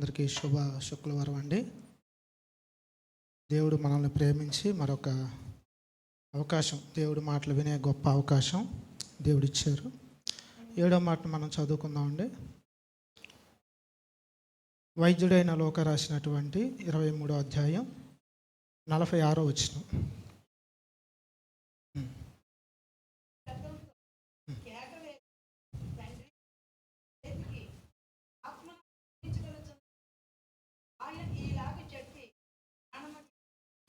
అందరికీ శుభ శుక్రవారం అండి. దేవుడు మనల్ని ప్రేమించి మరొక అవకాశం దేవుడి మాటలు వినే గొప్ప అవకాశం దేవుడు ఇచ్చారు ఏడో మాటను మనం చదువుకుందామండి వైద్యుడైన లోక రాసినటువంటి ఇరవై మూడో అధ్యాయం నలభై ఆరో వచ్చిన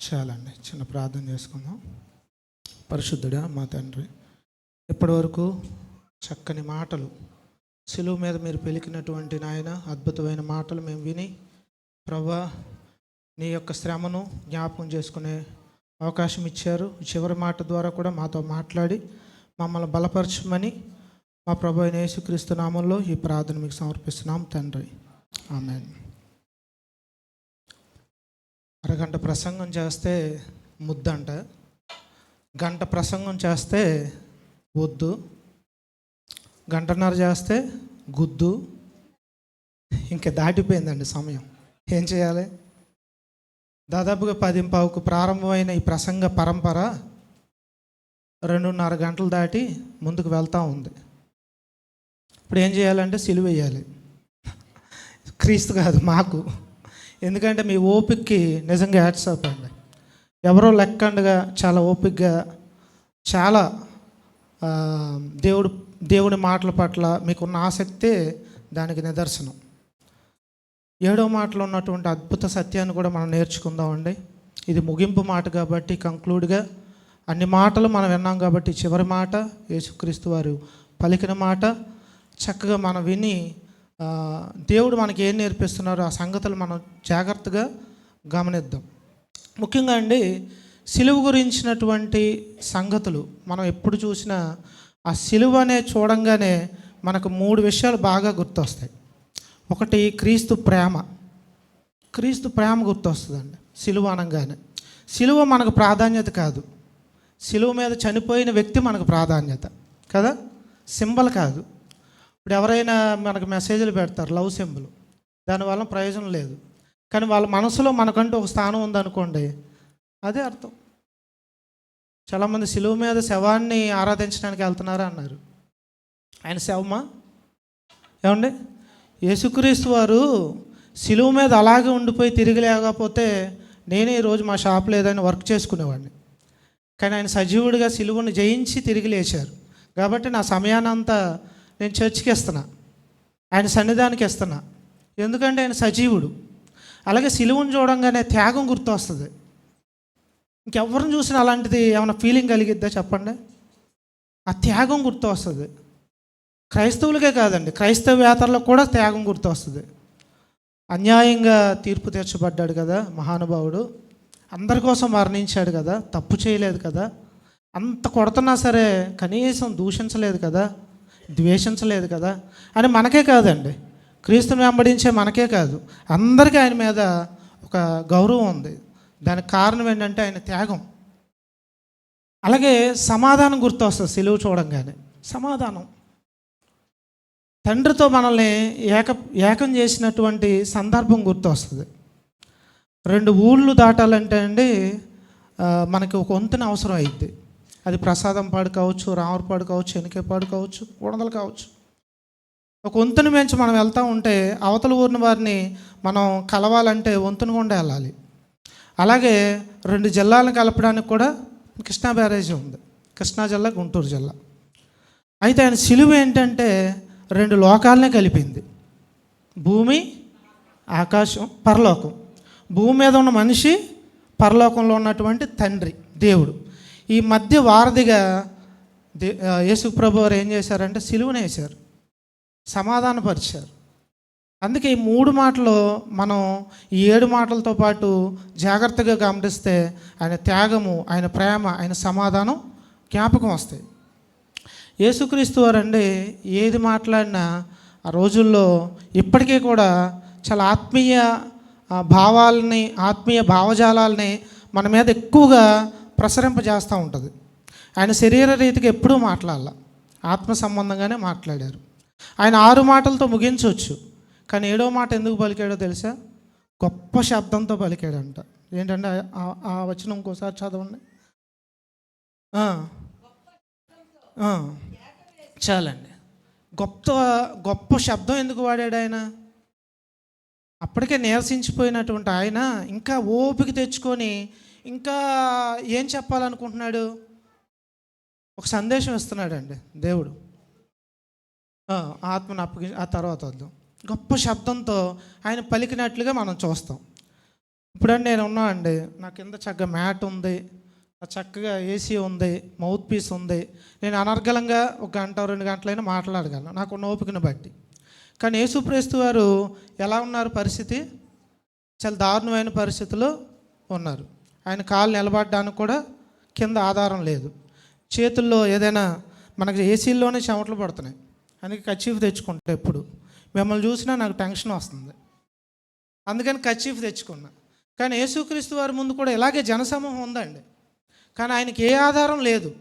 చేయాలండి. చిన్న ప్రార్థన చేసుకుందాం. పరిశుద్ధుడా మా తండ్రి ఇప్పటివరకు చక్కని మాటలు సిలువు మీద మీరు పెలికినటువంటి నాయన అద్భుతమైన మాటలు మేము విని ప్రభా నీ యొక్క శ్రమను జ్ఞాపకం చేసుకునే అవకాశం ఇచ్చారు. చివరి మాట ద్వారా కూడా మాతో మాట్లాడి మమ్మల్ని బలపరచమని మా ప్రభు అయిన యేసుక్రీస్తు నామంలో ఈ ప్రార్థన మీకు సమర్పిస్తున్నాం తండ్రి. ఆమె అరగంట ప్రసంగం చేస్తే ముద్దంట. గంట ప్రసంగం చేస్తే వద్దు. గంటన్నర చేస్తే గుద్దు. ఇంకా దాటిపోయిందండి సమయం. ఏం చేయాలి? దాదాపుగా పదింపావుకు ప్రారంభమైన ఈ ప్రసంగ పరంపర రెండున్నర గంటలు దాటి ముందుకు వెళ్తూ ఉంది. ఇప్పుడు ఏం చేయాలంటే సిలువ వేయాలి. క్రీస్తు కాదు మాకు. ఎందుకంటే మీ ఓపిక్కి నిజంగా యాడ్స్ అండి. ఎవరో లెక్కండగా చాలా ఓపిక్గా చాలా దేవుడు దేవుడి మాటల పట్ల మీకున్న ఆసక్తే దానికి నిదర్శనం. ఏడో మాటలో ఉన్నటువంటి అద్భుత సత్యాన్ని కూడా మనం నేర్చుకుందామండి. ఇది ముగింపు మాట కాబట్టి కంక్లూడ్గా అన్ని మాటలు మనం విన్నాం కాబట్టి చివరి మాట యేసుక్రీస్తు వారు పలికిన మాట చక్కగా మనం విని దేవుడు మనకి ఏం నేర్పిస్తున్నారో ఆ సంగతులు మనం జాగ్రత్తగా గమనిద్దాం. ముఖ్యంగా అండి సిలువ గురించినటువంటి సంగతులు మనం ఎప్పుడు చూసినా ఆ సిలువ అనే చూడంగానే మనకు మూడు విషయాలు బాగా గుర్తొస్తాయి. ఒకటి క్రీస్తు ప్రేమ. క్రీస్తు ప్రేమ గుర్తొస్తుందండి సిలువ అనగానే. సిలువ మనకు ప్రాధాన్యత కాదు. సిలువ మీద చనిపోయిన వ్యక్తి మనకు ప్రాధాన్యత కదా? సింబల్ కాదు. ఇప్పుడు ఎవరైనా మనకు మెసేజ్లు పెడతారు లవ్ సింబల్ దానివల్ల ప్రయోజనం లేదు. కానీ వాళ్ళ మనసులో మనకంటూ ఒక స్థానం ఉందనుకోండి అదే అర్థం. చాలామంది సిలువ మీద శవాన్ని ఆరాధించడానికి వెళ్తున్నారు అన్నారు. ఆయన శవమా? ఏమండి? యేసుక్రీస్తు వారు సిలువ మీద అలాగే ఉండిపోయి తిరిగి లేకపోతే నేనే ఈరోజు మా షాప్ లేదని వర్క్ చేసుకునేవాడిని. కానీ ఆయన సజీవుడిగా సిలువను జయించి తిరిగి లేచారు. కాబట్టి నా సమయానంతా నేను చర్చికి ఇస్తున్నా ఆయన సన్నిధానికి ఇస్తున్నా ఎందుకంటే ఆయన సజీవుడు. అలాగే సిలువును చూడంగానే త్యాగం గుర్తు వస్తుంది ఇంకెవరిని చూసినా అలాంటిది ఏమైనా ఫీలింగ్ కలిగిద్దా చెప్పండి? ఆ త్యాగం గుర్తు వస్తుంది క్రైస్తవులకే కాదండి క్రైస్తవేతరులకు కూడా త్యాగం గుర్తు వస్తుంది అన్యాయంగా తీర్పు తీర్చబడ్డాడు కదా మహానుభావుడు. అందరి కోసం మరణించాడు కదా తప్పు చేయలేదు కదా. అంత కొడుతున్నా సరే కనీసం దూషించలేదు కదా. ద్వేషించలేదు కదా? అని మనకే కాదండి. క్రీస్తుని వెంబడించే మనకే కాదు. అందరికీ ఆయన మీద ఒక గౌరవం ఉంది. దానికి కారణం ఏంటంటే ఆయన త్యాగం. అలాగే సమాధానం గుర్తొస్తుంది సిలువు చూడంగానే. సమాధానం. తండ్రితో మనల్ని ఏక ఏకం చేసినటువంటి సందర్భం గుర్తొస్తుంది. రెండు ఊళ్ళు దాటాలంటే అండి మనకి ఒక వంతున అవసరం అయింది అది ప్రసాదం పాడు కావచ్చు రామరపాడు కావచ్చు ఎనికేపాడు కావచ్చు కూడదలు కావచ్చు. ఒక వంతుని మించి మనం వెళ్తూ ఉంటే అవతల ఊరిన వారిని మనం కలవాలంటే వంతుని గుండా వెళ్ళాలి. అలాగే రెండు జిల్లాలను కలపడానికి కూడా కృష్ణా బ్యారేజీ ఉంది. కృష్ణా జిల్లా గుంటూరు జిల్లా. అయితే ఆయన సిలువ ఏంటంటే రెండు లోకాలనే కలిపింది. భూమి ఆకాశం పరలోకం. భూమి మీద ఉన్న మనిషి పరలోకంలో ఉన్నటువంటి తండ్రి దేవుడు. ఈ మధ్య వారధిగా దే యేసుప్రభు వారు ఏం చేశారంటే సిలువను వేశారు. సమాధానపరిచారు. అందుకే ఈ మూడు మాటలు మనం ఈ ఏడు మాటలతో పాటు జాగ్రత్తగా గమనిస్తే ఆయన త్యాగము ఆయన ప్రేమ ఆయన సమాధానం జ్ఞాపకం వస్తాయి. యేసుక్రీస్తు వారండి ఏది మాట్లాడినా ఆ రోజుల్లో ఇప్పటికీ కూడా చాలా ఆత్మీయ భావాలని ఆత్మీయ భావజాలాలని మన మీద ఎక్కువగా ప్రసరింపజేస్తూ ఉంటుంది. ఆయన శరీర రీతికి ఎప్పుడూ మాట్లాడాల. ఆత్మ సంబంధంగానే మాట్లాడారు. ఆయన ఆరు మాటలతో ముగించవచ్చు కానీ ఏడో మాట ఎందుకు పలికాడో తెలుసా? గొప్ప శబ్దంతో పలికాడంట. ఏంటంటే ఆ- వచనం ఇంకోసారి చదవండి. చాలండి. గొప్ప గొప్ప శబ్దం ఎందుకు వాడాడు ఆయన? అప్పటికే నీరసించిపోయినటువంటి ఆయన ఇంకా ఓపిక తెచ్చుకొని ఇంకా ఏం చెప్పాలనుకుంటున్నాడు? ఒక సందేశం ఇస్తున్నాడండి దేవుడు. ఆత్మను అప్పగి ఆ తర్వాత వద్దాం. గొప్ప శబ్దంతో ఆయన పలికినట్లుగా మనం చూస్తాం. ఇప్పుడండి నేను ఉన్నా అండి నా కింద చక్కగా మ్యాట్ ఉంది. చక్కగా ఏసీ ఉంది. మౌత్ పీస్ ఉంది. నేను అనర్గళంగా ఒక గంట రెండు గంటలైనా మాట్లాడగలను. నాకున్న ఓపికను బట్టి. కానీ యేసుప్రేస్తు వారు ఎలా ఉన్నారు పరిస్థితి? చాలా దారుణమైన పరిస్థితిలో ఉన్నారు. ఆయన కాలు నిలబడడానికి కూడా కింద ఆధారం లేదు. చేతుల్లో ఏదైనా మనకి ఏసీల్లోనే చెమటలు పడుతున్నాయి. అందుకే కచ్చీఫ్ తెచ్చుకుంటా ఎప్పుడు. మిమ్మల్ని చూసినా నాకు టెన్షన్ వస్తుంది. అందుకని కచ్చీఫ్ తెచ్చుకున్నా. కానీ యేసుక్రీస్తు వారి ముందు కూడా ఇలాగే జనసమూహం ఉందండి. కానీ ఆయనకి ఏ ఆధారం లేదు.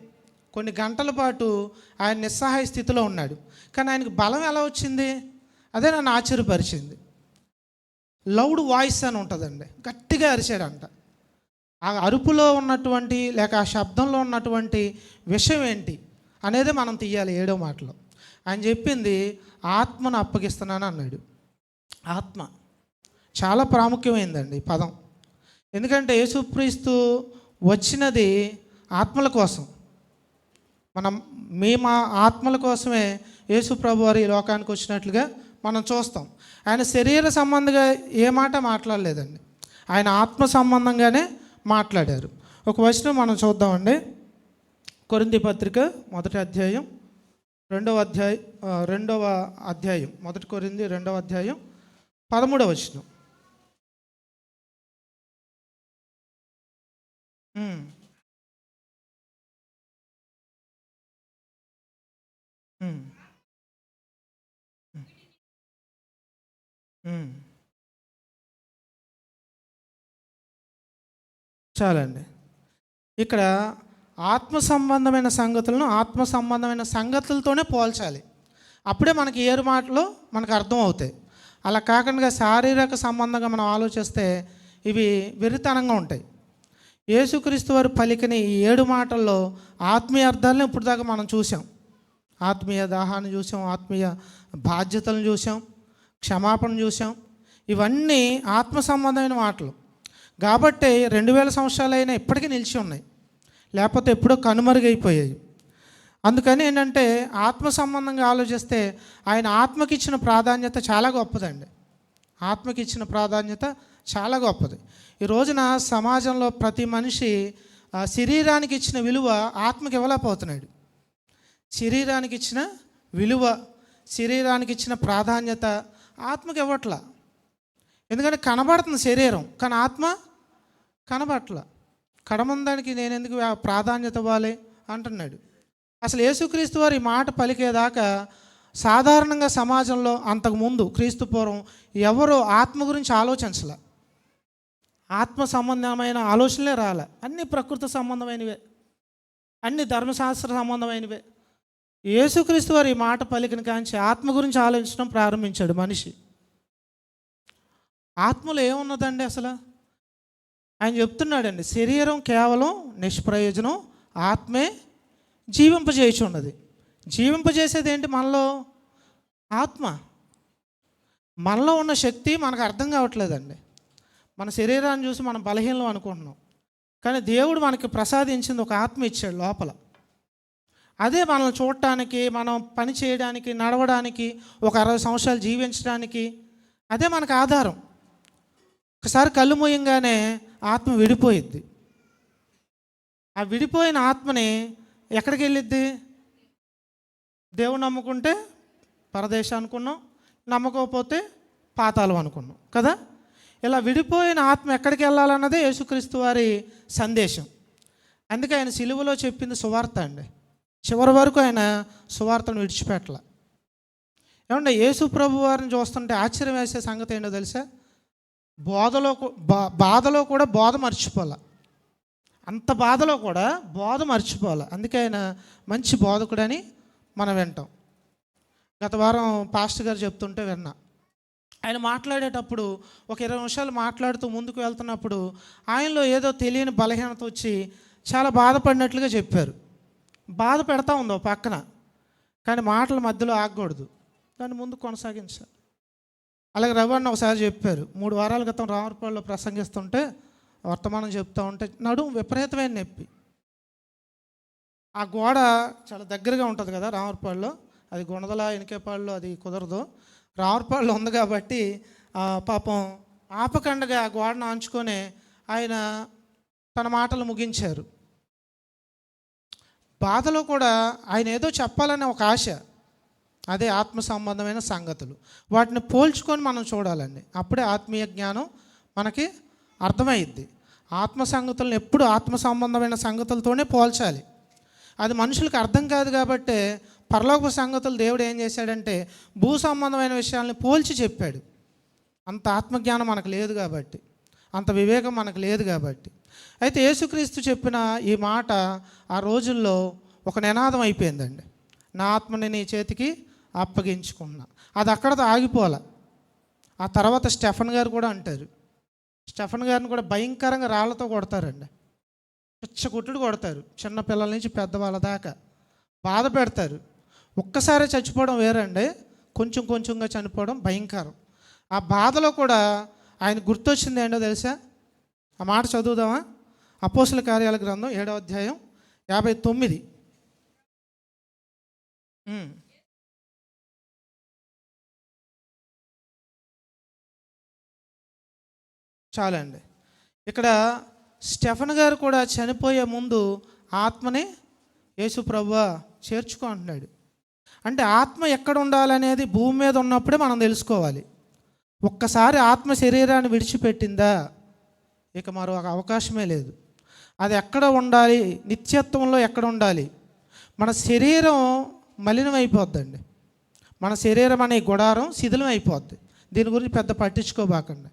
కొన్ని గంటల పాటు ఆయన నిస్సహాయ స్థితిలో ఉన్నాడు. కానీ ఆయనకు బలం ఎలా వచ్చింది? అదే నన్ను ఆశ్చర్యపరిచింది. లౌడ్ వాయిస్ అని ఉంటుందండి. గట్టిగా అరిచాడంట. ఆ అరుపులో ఉన్నటువంటి లేక ఆ శబ్దంలో ఉన్నటువంటి విషయం ఏంటి అనేది మనం తీయాలి ఏడో మాటలో. ఆయన చెప్పింది ఆత్మను అప్పగిస్తున్నాను అన్నాడు. ఆత్మ చాలా ప్రాముఖ్యమైందండి ఈ పదం. ఎందుకంటే యేసుక్రీస్తు వచ్చినది ఆత్మల కోసం. మనం మేము మా ఆత్మల కోసమే యేసు ప్రభు వారు ఈ లోకానికి వచ్చినట్లుగా మనం చూస్తాం. ఆయన శరీర సంబంధంగా ఏ మాట మాట్లాడలేదండి. ఆయన ఆత్మ సంబంధంగానే మాట్లాడారు. ఒక వచనం మనం చూద్దామండి. కొరింది పత్రిక మొదటి అధ్యాయం రెండవ అధ్యాయం రెండవ అధ్యాయం మొదటి కొరింది రెండవ అధ్యాయం పదమూడవ వచనం. Mm. చాలండి ఇక్కడ ఆత్మ సంబంధమైన సంగతులను ఆత్మ సంబంధమైన సంగతులతోనే పోల్చాలి. అప్పుడే మనకి ఏరు మాటలు మనకు అర్థం అవుతాయి అలా కాకుండా శారీరక సంబంధంగా మనం ఆలోచిస్తే ఇవి వెరితనంగా ఉంటాయి. యేసుక్రీస్తు వారు పలికిన ఈ ఏడు మాటల్లో ఆత్మీయ అర్థాలను ఇప్పుడు దాకా మనం చూసాం. ఆత్మీయ దాహాన్ని చూసాం ఆత్మీయ బాధ్యతలను చూసాం క్షమాపణ చూసాం. ఇవన్నీ ఆత్మ సంబంధమైన మాటలు. కాబట్టి రెండు వేల సంవత్సరాలైనా ఇప్పటికీ నిలిచి ఉన్నాయి. లేకపోతే ఎప్పుడో కనుమరుగైపోయాయి. అందుకని ఏంటంటే ఆత్మ సంబంధంగా ఆలోచిస్తే ఆయన ఆత్మకి ఇచ్చిన ప్రాధాన్యత చాలా గొప్పదండి. ఆత్మకి ఇచ్చిన ప్రాధాన్యత చాలా గొప్పది. ఈ రోజున సమాజంలో ప్రతి మనిషి శరీరానికి ఇచ్చిన విలువ ఆత్మకి ఇవ్వలేకపోతున్నాడు. శరీరానికి ఇచ్చిన విలువ శరీరానికి ఇచ్చిన ప్రాధాన్యత ఆత్మకి ఇవ్వట్ల. ఎందుకంటే కనబడుతుంది శరీరం కానీ ఆత్మ కనబట్ల. కడమందానికి నేను ఎందుకు ప్రాధాన్యత ఇవ్వాలి? అంటున్నాడు. అసలు యేసుక్రీస్తు వారి మాట పలికేదాకా సాధారణంగా సమాజంలో అంతకుముందు క్రీస్తు పూర్వం ఎవరు ఆత్మ గురించి ఆలోచించలే. ఆత్మ సంబంధమైన ఆలోచనలే రాలే. అన్ని ప్రకృతి సంబంధమైనవే. అన్ని ధర్మశాస్త్ర సంబంధమైనవే. యేసుక్రీస్తు వారి మాట పలికిన కాంచి ఆత్మ గురించి ఆలోచించడం ప్రారంభించాడు మనిషి. ఆత్మలో ఏమున్నదండి అసలు? ఆయన చెప్తున్నాడండి శరీరం కేవలం నిష్ప్రయోజనం ఆత్మే జీవింపజేయుచున్నది. జీవింపజేసేది ఏంటి మనలో? ఆత్మ. మనలో ఉన్న శక్తి మనకు అర్థం కావట్లేదండి. మన శరీరాన్ని చూసి మనం బలహీనం అనుకుంటున్నాం. కానీ దేవుడు మనకి ప్రసాదించింది ఒక ఆత్మ ఇచ్చాడు లోపల. అదే మనల్ని చూడటానికి మనం పని చేయడానికి నడవడానికి ఒక అరవై సంవత్సరాలు జీవించడానికి అదే మనకు ఆధారం. ఒకసారి కళ్ళు మూయంగానే ఆత్మ విడిపోయిద్ది. ఆ విడిపోయిన ఆత్మని ఎక్కడికి వెళ్ళిద్ది? దేవుడు నమ్ముకుంటే పరదేశం అనుకున్నాం నమ్మకపోతే పాతాళం అనుకున్నాం కదా? ఇలా విడిపోయిన ఆత్మ ఎక్కడికి వెళ్ళాలన్నదే యేసుక్రీస్తు వారి సందేశం. అందుకే ఆయన సిలువలో చెప్పింది సువార్త అండి. చివరి వరకు ఆయన సువార్తను విడిచిపెట్టల. ఏమంటే యేసు ప్రభు వారిని చూస్తుంటే ఆశ్చర్యం వేసే సంగతి ఏంటో తెలుసా? బోధలో బా బాధలో కూడా బోధ మర్చిపోలే అంత బాధలో కూడా బోధ మర్చిపోలే అందుకే ఆయన మంచి బోధకుడని మనం వింటాం. గత వారం పాస్టర్ గారు చెప్తుంటే విన్నా. ఆయన మాట్లాడేటప్పుడు ఒక ఇరవై నిమిషాలు మాట్లాడుతూ ముందుకు వెళ్తున్నప్పుడు ఆయనలో ఏదో తెలియని బలహీనత వచ్చి చాలా బాధపడినట్లుగా చెప్పారు. బాధ పెడతా ఉంది పక్కన. కానీ మాటల మధ్యలో ఆగకూడదు. దాన్ని ముందు కొనసాగించాలి. అలాగే రవణ ఒకసారి చెప్పారు మూడు వారాల క్రితం రామర్పాడులో ప్రసంగిస్తుంటే వర్తమానం చెప్తూ ఉంటే నడుము విపరీతమైన నొప్పి. ఆ గోడ చాలా దగ్గరగా ఉంటుంది కదా రామర్పాడులో అది గుణదల ఇనకేపాడులో అది కుదరదు. రామర్పాడులో ఉంది కాబట్టి పాపం ఆపకండగా ఆ గోడను ఆంచుకొని ఆయన తన మాటలు ముగించారు. బాధలో కూడా ఆయన ఏదో చెప్పాలనే ఒక ఆశ. అదే ఆత్మ సంబంధమైన సంగతులు. వాటిని పోల్చుకొని మనం చూడాలండి. అప్పుడే ఆత్మీయ జ్ఞానం మనకి అర్థమైద్ది. ఆత్మ సంగతులను ఎప్పుడు ఆత్మ సంబంధమైన సంగతులతోనే పోల్చాలి. అది మనుషులకు అర్థం కాదు కాబట్టి పరలోక సంగతులు దేవుడు ఏం చేశాడంటే భూ సంబంధమైన విషయాలను పోల్చి చెప్పాడు. అంత ఆత్మజ్ఞానం మనకు లేదు కాబట్టి. అంత వివేకం మనకు లేదు కాబట్టి. అయితే యేసుక్రీస్తు చెప్పిన ఈ మాట ఆ రోజుల్లో ఒక నినాదం అయిపోయిందండి. నా ఆత్మని నీ చేతికి అప్పగించుకున్నా. అది అక్కడతో ఆగిపోలే ఆ తర్వాత స్టెఫన్ గారు కూడా అంటారు. స్టెఫన్ గారిని కూడా భయంకరంగా రాళ్ళతో కొడతారండి. పిచ్చ కొట్టుడు కొడతారు. చిన్న పిల్లల నుంచి పెద్దవాళ్ళ దాకా. బాధ పెడతారు. ఒక్కసారి చచ్చిపోవడం వేరండి. కొంచెం కొంచెంగా చనిపోవడం భయంకరం. ఆ బాధలో కూడా ఆయన గుర్తొచ్చింది ఏంటో తెలుసా? ఆ మాట చదువుదామా? అపోసుల కార్యాల గ్రంథం ఏడవ అధ్యాయం యాభై తొమ్మిది. చాలండి. ఇక్కడ స్టెఫన్ గారు కూడా చనిపోయే ముందు ఆత్మని యేసు ప్రభు చేర్చుకో అంటున్నాడు అంటే ఆత్మ ఎక్కడ ఉండాలనేది భూమి మీద ఉన్నప్పుడే మనం తెలుసుకోవాలి. ఒక్కసారి ఆత్మ శరీరాన్ని విడిచిపెట్టిందా? ఇక మరో ఒక అవకాశమే లేదు. అది ఎక్కడ ఉండాలి? నిత్యత్వంలో ఎక్కడ ఉండాలి? మన శరీరం మలినం అయిపోద్దండి మన శరీరం అనే గుడారం శిథిలం అయిపోద్ది దీని గురించి పెద్ద పట్టించుకోబాకండి.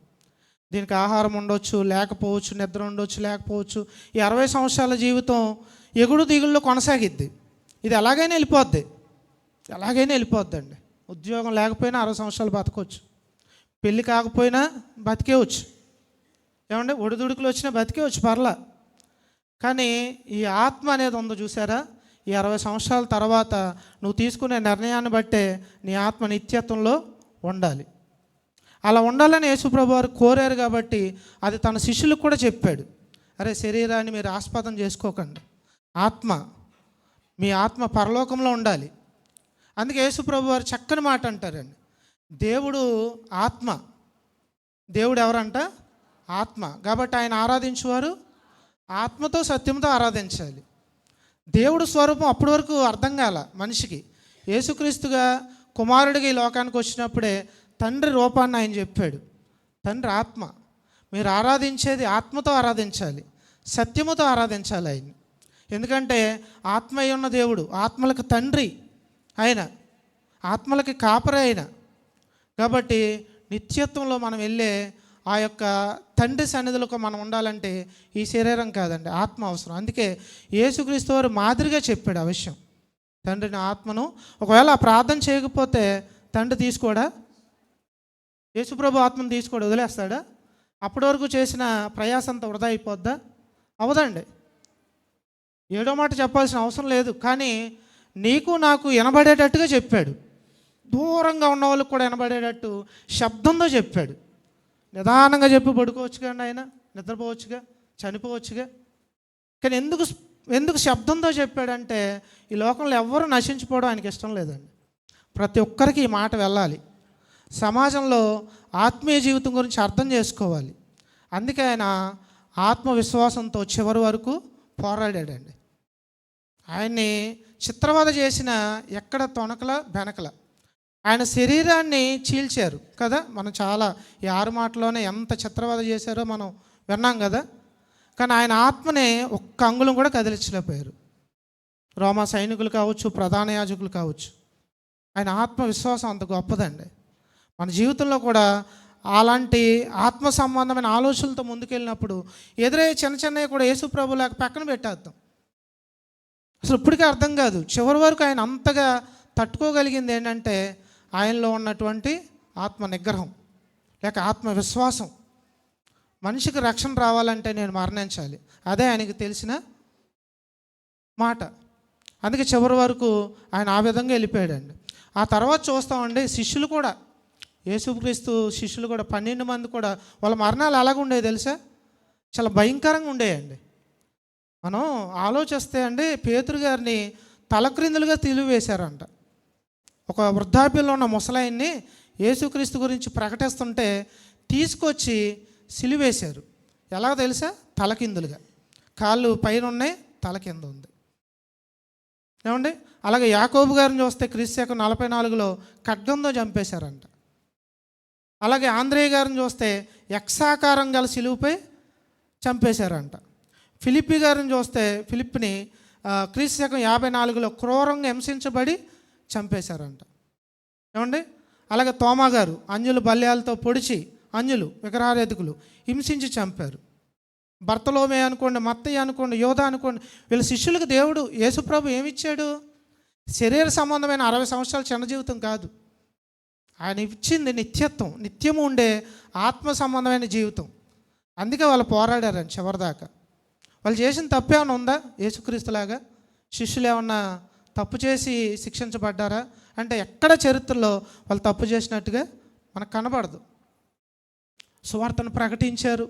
దీనికి ఆహారం ఉండొచ్చు లేకపోవచ్చు నిద్ర ఉండొచ్చు లేకపోవచ్చు. ఈ అరవై సంవత్సరాల జీవితం ఎగుడు దిగుళ్ళు కొనసాగిద్ది. ఇది ఎలాగైనా వెళ్ళిపోద్ది. ఎలాగైనా వెళ్ళిపోద్దండి. ఉద్యోగం లేకపోయినా అరవై సంవత్సరాలు బతకవచ్చు పెళ్ళి కాకపోయినా బతికేవచ్చు. ఏమంటే ఒడిదుడుకులు వచ్చినా బతికేవచ్చు పర్లా. కానీ ఈ ఆత్మ అనేది ఉందో చూసారా? ఈ అరవై సంవత్సరాల తర్వాత నువ్వు తీసుకునే నిర్ణయాన్ని బట్టే నీ ఆత్మ నిత్యత్వంలో ఉండాలి. అలా ఉండాలని యేసుప్రభు వారు కోరారు కాబట్టి అది తన శిష్యులకు కూడా చెప్పాడు. అరే శరీరాన్ని మీరు ఆస్పదం చేసుకోకండి. ఆత్మ మీ ఆత్మ పరలోకంలో ఉండాలి. అందుకే యేసుప్రభు వారు చక్కని మాట అంటారండి. దేవుడు ఆత్మ. దేవుడు ఎవరంట? ఆత్మ. కాబట్టి ఆయన ఆరాధించేవారు ఆత్మతో సత్యంతో ఆరాధించాలి. దేవుడు స్వరూపం అప్పటి వరకు అర్థం కాల మనిషికి. యేసుక్రీస్తుగా కుమారుడిగా ఈ లోకానికి వచ్చినప్పుడే తండ్రి రూపాన్ని ఆయన చెప్పాడు. తండ్రి ఆత్మ. మీరు ఆరాధించేది ఆత్మతో ఆరాధించాలి. సత్యముతో ఆరాధించాలి ఆయన. ఎందుకంటే ఆత్మ అయి ఉన్న దేవుడు ఆత్మలకు తండ్రి ఆయన. ఆత్మలకి కాపరే ఆయన. కాబట్టి నిత్యత్వంలో మనం వెళ్ళే ఆ యొక్క తండ్రి సన్నిధిలో మనం ఉండాలంటే ఈ శరీరం కాదండి ఆత్మ అవసరం. అందుకే యేసుక్రీస్తు వారు మాదిరిగా చెప్పాడు ఆ విషయం. తండ్రిని ఆత్మను ఒకవేళ ఆ ప్రార్థన చేయకపోతే తండ్రి తీసుకోడా? యేసుప్రభు ఆత్మను తీసుకోడు వదిలేస్తాడా? అప్పటి వరకు చేసిన ప్రయాసంతా వృధా అయిపోద్దా? అవదండి. ఏడో మాట చెప్పాల్సిన అవసరం లేదు. కానీ నీకు నాకు వినబడేటట్టుగా చెప్పాడు. దూరంగా ఉన్న వాళ్ళకి కూడా వినబడేటట్టు శబ్దంతో చెప్పాడు. నిదానంగా చెప్పి పడుకోవచ్చు కానీ ఆయన నిద్రపోవచ్చుగా? చనిపోవచ్చుగా? కానీ ఎందుకు ఎందుకు శబ్దంతో చెప్పాడంటే ఈ లోకంలో ఎవ్వరూ నశించిపోవడం ఆయనకి ఇష్టం లేదండి. ప్రతి ఒక్కరికి ఈ మాట వెళ్ళాలి. సమాజంలో ఆత్మీయ జీవితం గురించి అర్థం చేసుకోవాలి. అందుకే ఆయన ఆత్మవిశ్వాసంతో చివరి వరకు పోరాడాడండి. ఆయన్ని చిత్రవద చేసిన ఎక్కడ తొనకల బెనకల. ఆయన శరీరాన్ని చీల్చారు కదా? మనం చాలా ఈ ఆరు మాటలోనే ఎంత చిత్రవద చేశారో మనం విన్నాం కదా? కానీ ఆయన ఆత్మని ఒక్క అంగుళం కూడా కదిలించలేకపోయారు. రోమా సైనికులు కావచ్చు ప్రధాన యాజకులు కావచ్చు. ఆయన ఆత్మవిశ్వాసం అంత గొప్పదండి. మన జీవితంలో కూడా అలాంటి ఆత్మ సంబంధమైన ఆలోచనలతో ముందుకెళ్ళినప్పుడు ఎదురయ్యే చిన్న చిన్నవి కూడా యేసు ప్రభు లేక పక్కన పెట్టేద్దాం. అసలు ఇప్పటికే అర్థం కాదు. చివరి వరకు ఆయన అంతగా తట్టుకోగలిగింది ఏంటంటే ఆయనలో ఉన్నటువంటి ఆత్మ నిగ్రహం లేక ఆత్మవిశ్వాసం మనిషికి రక్షణ రావాలంటే నేను మరణించాలి. అదే ఆయనకి తెలిసిన మాట. అందుకే చివరి వరకు ఆయన ఆ విధంగా వెళ్ళిపోయాడండి. ఆ తర్వాత చూస్తామండి శిష్యులు కూడా యేసుక్రీస్తు శిష్యులు కూడా పన్నెండు మంది కూడా వాళ్ళ మరణాలు ఎలాగ ఉండేవి తెలుసా? చాలా భయంకరంగా ఉండేయండి. మనం ఆలోచిస్తే అండి పేతురు గారిని తలక్రిందులుగా తెలివేశారంట. ఒక వృద్ధాప్యంలో ఉన్న ముసలాయన్ని యేసుక్రీస్తు గురించి ప్రకటిస్తుంటే తీసుకొచ్చి సిలివేశారు. ఎలా తెలుసా? తలకిందులుగా కాళ్ళు పైన ఉన్నాయి తల కింద ఉంది. ఏమండి? అలాగే యాకోబు గారిని చూస్తే క్రీస్తు నలభై నాలుగులో ఖడ్గంతో చంపేశారంట. అలాగే ఆంధ్రేయ గారిని చూస్తే యక్షాకారం గల సిలువుపై చంపేశారంట. ఫిలిప్పి గారిని చూస్తే ఫిలిప్ని క్రీస్తు శకం యాభై నాలుగులో క్రూరంగా హింసించబడి చంపేశారంట. ఏమండి? అలాగే తోమా గారు అంజులు బల్యాలతో పొడిచి అంజులు విగ్రహారేతుకులు హింసించి చంపారు. భర్తలోమే అనుకోండి మత్తయ్య అనుకోండి యోధ అనుకోండి వీళ్ళ శిష్యులకు దేవుడు యేసుప్రభు ఏమిచ్చాడు? శరీర సంబంధమైన అరవై సంవత్సరాల చిన్న జీవితం కాదు. ఆయన ఇచ్చింది నిత్యత్వం. నిత్యము ఉండే ఆత్మ సంబంధమైన జీవితం. అందుకే వాళ్ళు పోరాడారని చివరిదాకా వాళ్ళు చేసిన తప్పు ఏమైనా ఉందా? యేసుక్రీస్తులాగా? శిష్యులు ఏమన్నా తప్పు చేసి శిక్షించబడ్డారా? అంటే ఎక్కడ చరిత్రలో వాళ్ళు తప్పు చేసినట్టుగా మనకు కనబడదు. సువార్తను ప్రకటించారు.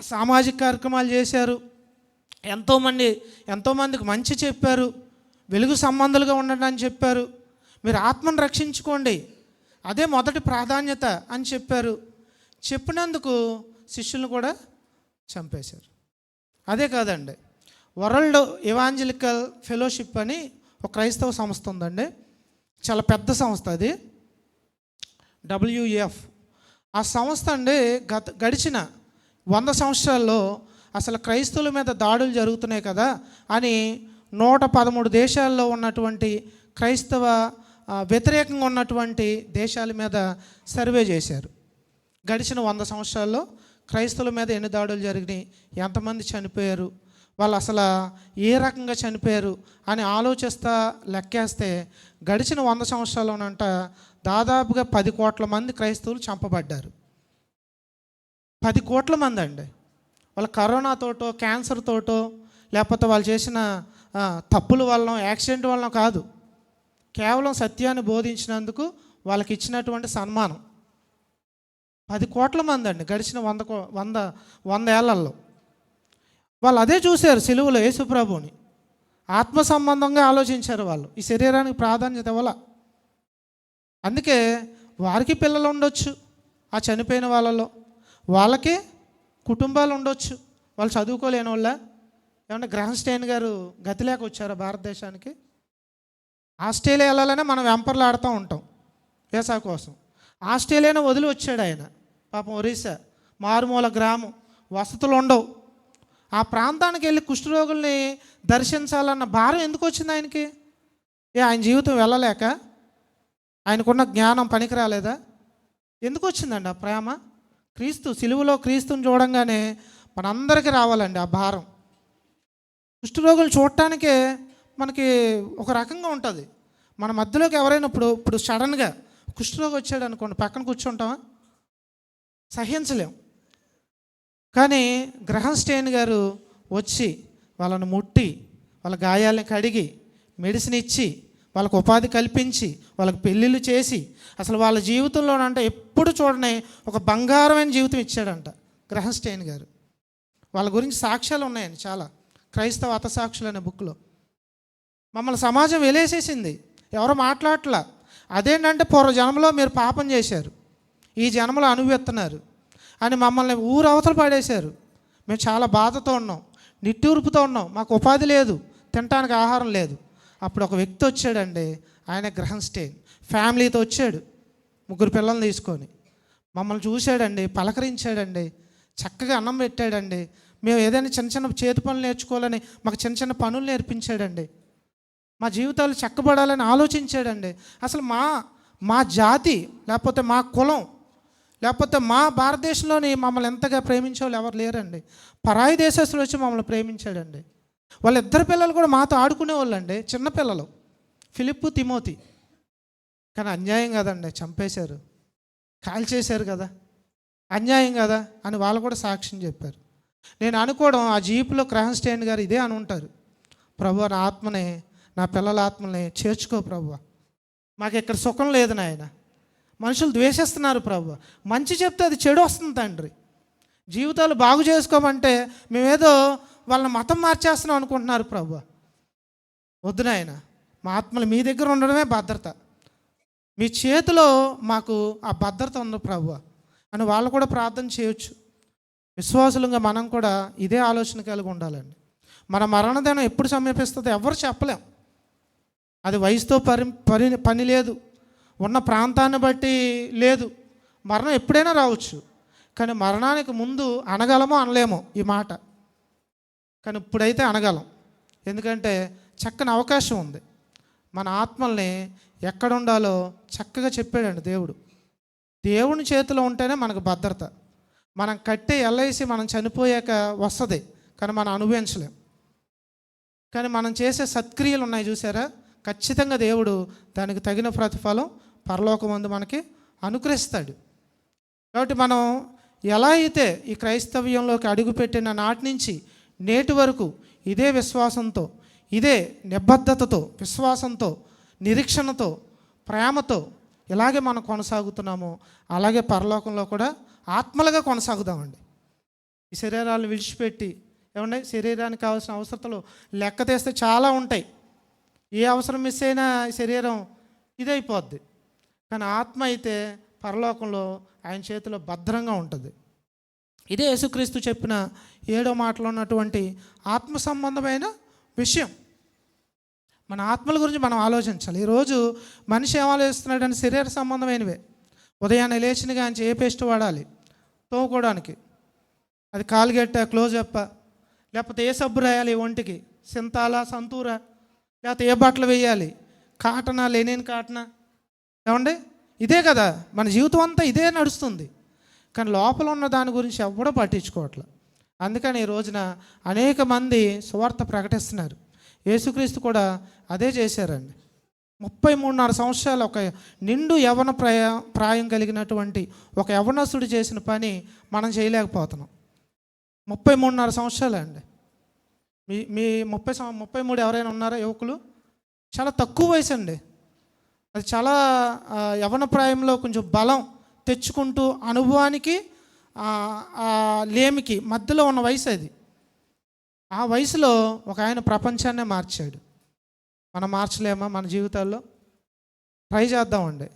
సామాజిక కార్యక్రమాలు చేశారు. ఎంతోమంది ఎంతోమందికి మంచి చెప్పారు. వెలుగు సంబంధాలుగా ఉండండి అని చెప్పారు. మీరు ఆత్మను రక్షించుకోండి. అదే మొదటి ప్రాధాన్యత అని చెప్పారు. చెప్పినందుకు శిష్యులను కూడా చంపేశారు. అదే కాదండి. వరల్డ్ ఇవాంజలికల్ ఫెలోషిప్ అని ఒక క్రైస్తవ సంస్థ ఉందండి. చాలా పెద్ద సంస్థ అది. డబ్ల్యూఎఫ్. ఆ సంస్థ అండి గత గడిచిన వంద సంవత్సరాల్లో అసలు క్రైస్తవుల మీద దాడులు జరుగుతున్నాయి కదా అని నూట పదమూడు దేశాల్లో ఉన్నటువంటి క్రైస్తవ వ్యతిరేకంగా ఉన్నటువంటి దేశాల మీద సర్వే చేశారు. గడిచిన వంద సంవత్సరాల్లో క్రైస్తవుల మీద ఎన్ని దాడులు జరిగినాయి ఎంతమంది చనిపోయారు వాళ్ళు అసలు ఏ రకంగా చనిపోయారు అని ఆలోచిస్తా లెక్కేస్తే గడిచిన వంద సంవత్సరాల్లోనంట దాదాపుగా పది కోట్ల మంది క్రైస్తవులు చంపబడ్డారు. పది కోట్ల మంది అండి. వాళ్ళ కరోనాతోటో క్యాన్సర్తోటో లేకపోతే వాళ్ళు చేసిన తప్పుల వల్ల యాక్సిడెంట్ వలన కాదు. కేవలం సత్యాన్ని బోధించినందుకు వాళ్ళకి ఇచ్చినటువంటి సన్మానం. పది కోట్ల మంది అండి గడిచిన వంద కో వంద వంద ఏళ్ళలో. వాళ్ళు అదే చూశారు సెలువులో యేసుప్రభుని ఆత్మ సంబంధంగా ఆలోచించారు వాళ్ళు. ఈ శరీరానికి ప్రాధాన్యత ఇవ్వాల. అందుకే వారికి పిల్లలు ఉండొచ్చు ఆ చనిపోయిన వాళ్ళలో. వాళ్ళకి కుటుంబాలు ఉండొచ్చు. వాళ్ళు చదువుకోలేని వాళ్ళ. ఏమన్నా గ్రహన్స్టైన్ గారు గతి లేక వచ్చారా భారతదేశానికి. ఆస్ట్రేలియా వెళ్ళాలనే మనం వెంపర్లు ఆడుతూ ఉంటాం వీసా కోసం. ఆస్ట్రేలియానే వదిలి వచ్చాడు ఆయన. పాపం ఒరిస్సా మారుమూల గ్రామం వసతులు ఉండవు. ఆ ప్రాంతానికి వెళ్ళి కుష్ఠరోగుల్ని దర్శించాలన్న భారం ఎందుకు వచ్చింది ఆయనకి? ఏ ఆయన జీవితం వెళ్ళలేక? ఆయనకున్న జ్ఞానం పనికి రాలేదా? ఎందుకు వచ్చిందండి ఆ ప్రేమ? క్రీస్తు సిలువలో క్రీస్తుని చూడంగానే మనందరికీ రావాలండి ఆ భారం. కుష్ఠరోగులు చూడటానికే మనకి ఒక రకంగా ఉంటుంది. మన మధ్యలోకి ఎవరైనా ఇప్పుడు ఇప్పుడు సడన్గా కుష్ఠరోగి వచ్చాడు అనుకోండి పక్కన కూర్చుంటామా? సహించలేం. కానీ గ్రహన్స్టైన్ గారు వచ్చి వాళ్ళను ముట్టి వాళ్ళ గాయాలని కడిగి మెడిసిన్ ఇచ్చి వాళ్ళకు ఉపాధి కల్పించి వాళ్ళకి పెళ్ళిళ్ళు చేసి అసలు వాళ్ళ జీవితంలోనంటే ఎప్పుడు చూడని ఒక బంగారమైన జీవితం ఇచ్చాడంట గ్రహన్స్టైన్ గారు. వాళ్ళ గురించి సాక్ష్యాలు ఉన్నాయండి చాలా. క్రైస్తవ హతసాక్షులు అనే బుక్లో మమ్మల్ని సమాజం వెలేసేసింది. ఎవరు మాట్లాడట్లా అదేంటంటే పూర్వ జన్మలో మీరు పాపం చేశారు. ఈ జన్మలో అనుభవిస్తున్నారు అని మమ్మల్ని ఊరు అవతల పడేశారు. మేము చాలా బాధతో ఉన్నాం. నిట్టూర్పుతో ఉన్నాం. మాకు ఉపాధి లేదు. తినటానికి ఆహారం లేదు. అప్పుడు ఒక వ్యక్తి వచ్చాడండి. ఆయన గ్రహం స్టేన్. ఫ్యామిలీతో వచ్చాడు. ముగ్గురు పిల్లల్ని తీసుకొని. మమ్మల్ని చూశాడండి. పలకరించాడండి. చక్కగా అన్నం పెట్టాడండి. మేము ఏదైనా చిన్న చిన్న చేతి పనులు నేర్చుకోవాలని మాకు చిన్న చిన్న పనులు నేర్పించాడండి. మా జీవితాలు చక్కబడాలని ఆలోచించాడండి. అసలు మా మా జాతి లేకపోతే మా కులం లేకపోతే మా భారతదేశంలోని మమ్మల్ని ఎంతగా ప్రేమించే వాళ్ళు ఎవరు లేరండి. పరాయి దేశస్తులు వచ్చి మమ్మల్ని ప్రేమించాడండి. వాళ్ళ ఇద్దరు పిల్లలు కూడా మాతో ఆడుకునే వాళ్ళండి చిన్న ఫిలిప్పు తిమోతి. కానీ అన్యాయం కదండి చంపేశారు. కాల్చేశారు కదా. అన్యాయం కదా అని వాళ్ళు కూడా సాక్ష్యం చెప్పారు. నేను అనుకోవడం ఆ జీపులో క్రహన్ స్టేన్ గారు ఇదే అని ఉంటారు ప్రభు ఆత్మనే నా పిల్లల ఆత్మల్ని చేర్చుకో ప్రభు మాకు ఇక్కడ సుఖం లేదు నాయన. మనుషులు ద్వేషిస్తున్నారు ప్రభు మంచి చెప్తే అది చెడు వస్తుంది తండ్రి. జీవితాలు బాగు చేసుకోమంటే మేమేదో వాళ్ళని మతం మార్చేస్తున్నాం అనుకుంటున్నారు ప్రభు వద్దు నాయన. మా ఆత్మలు మీ దగ్గర ఉండడమే భద్రత. మీ చేతిలో మాకు ఆ భద్రత ఉంది ప్రభు అని వాళ్ళు కూడా ప్రార్థన చేయొచ్చు. విశ్వాసులుగా మనం కూడా ఇదే ఆలోచన కలిగి ఉండాలండి. మన మరణదినం ఎప్పుడు సమీపిస్తుందో ఎవరు చెప్పలేం. అది వయసుతో పరి పని పని లేదు. ఉన్న ప్రాంతాన్ని బట్టి లేదు. మరణం ఎప్పుడైనా రావచ్చు. కానీ మరణానికి ముందు అనగలమో అనలేమో ఈ మాట. కానీ ఇప్పుడైతే అనగలం. ఎందుకంటే చక్కని అవకాశం ఉంది. మన ఆత్మల్ని ఎక్కడ ఉండాలో చక్కగా చెప్పాడండి దేవుడు. దేవుని చేతిలో ఉంటేనే మనకు భద్రత. మనం కట్టే ఎల్ఐసి మనం చనిపోయాక వస్తుంది. కానీ మనం అనుభవించలేం. కానీ మనం చేసే సత్క్రియలు ఉన్నాయి చూసారా? ఖచ్చితంగా దేవుడు దానికి తగిన ప్రతిఫలం పరలోకమందు మనకి అనుగ్రహిస్తాడు. కాబట్టి మనం ఎలా అయితే ఈ క్రైస్తవ్యంలోకి అడుగుపెట్టిన నాటి నుంచి నేటి వరకు ఇదే విశ్వాసంతో ఇదే నిబద్ధతతో విశ్వాసంతో నిరీక్షణతో ప్రేమతో ఇలాగే మనం కొనసాగుతున్నామో అలాగే పరలోకంలో కూడా ఆత్మలుగా కొనసాగుదామండి. ఈ శరీరాలను విడిచిపెట్టి ఏమన్నా శరీరానికి కావాల్సిన అవసరతలు లెక్క తీస్తే చాలా ఉంటాయి. ఏ అవసరం మిస్ అయినా శరీరం ఇదైపోద్ది. కానీ ఆత్మ అయితే పరలోకంలో ఆయన చేతిలో భద్రంగా ఉంటుంది. ఇదే యేసుక్రీస్తు చెప్పిన ఏడో మాటలో ఉన్నటువంటి ఆత్మ సంబంధమైన విషయం. మన ఆత్మల గురించి మనం ఆలోచించాలి. ఈరోజు మనిషి ఏం ఆలోచిస్తున్నాడంటే శరీర సంబంధమైనవే. ఉదయాన్నే లేచిన కానీ ఏ పేస్ట్ వాడాలి. తోముకోవడానికి. అది కాలుగెట్ట క్లోజ్ అప్ప. లేకపోతే ఏ సబ్బు రాయాలి ఒంటికి? సింతాల సంతూర. లేకపోతే ఏ బట్టలు వేయాలి? కాటనా లేనేని కాటనా? ఏమండి? ఇదే కదా మన జీవితం అంతా ఇదే నడుస్తుంది. కానీ లోపల ఉన్న దాని గురించి ఎవడో పట్టించుకోవట్లే. అందుకని ఈ రోజున అనేక మంది సువార్త ప్రకటిస్తున్నారు. యేసుక్రీస్తు కూడా అదే చేశారండి. ముప్పై మూడున్నర సంవత్సరాలు ఒక నిండు యవన ప్రాయ ప్రాయం కలిగినటువంటి ఒక యవనస్తుడు చేసిన పని మనం చేయలేకపోతున్నాం. ముప్పై మూడున్నర సంవత్సరాలు అండి మీ మీ ముప్పై ముప్పై మూడు ఎవరైనా ఉన్నారా యువకులు? చాలా తక్కువ వయసు అండి. అది చాలా ఆ, యవన ప్రాయంలో కొంచెం బలం తెచ్చుకుంటూ అనుభవానికి ఆ, లేమికి మధ్యలో ఉన్న వయసు అది. ఆ వయసులో ఒక ఆయన ప్రపంచాన్నే మార్చాడు. మనం మార్చలేమా మన జీవితాల్లో? ట్రై చేద్దామండి.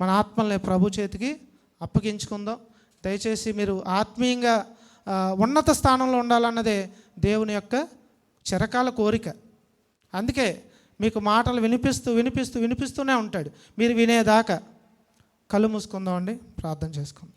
మన ఆత్మల్ని ప్రభు చేతికి అప్పగించుకుందాం. దయచేసి మీరు ఆత్మీయంగా ఉన్నత స్థానంలో ఉండాలన్నదే దేవుని యొక్క చిరకాల కోరిక. అందుకే మీకు మాటలు వినిపిస్తూ వినిపిస్తూ వినిపిస్తూనే ఉంటాడు. మీరు వినేదాకా కళ్ళు మూసుకుందామండి. ప్రార్థన చేసుకుందాం.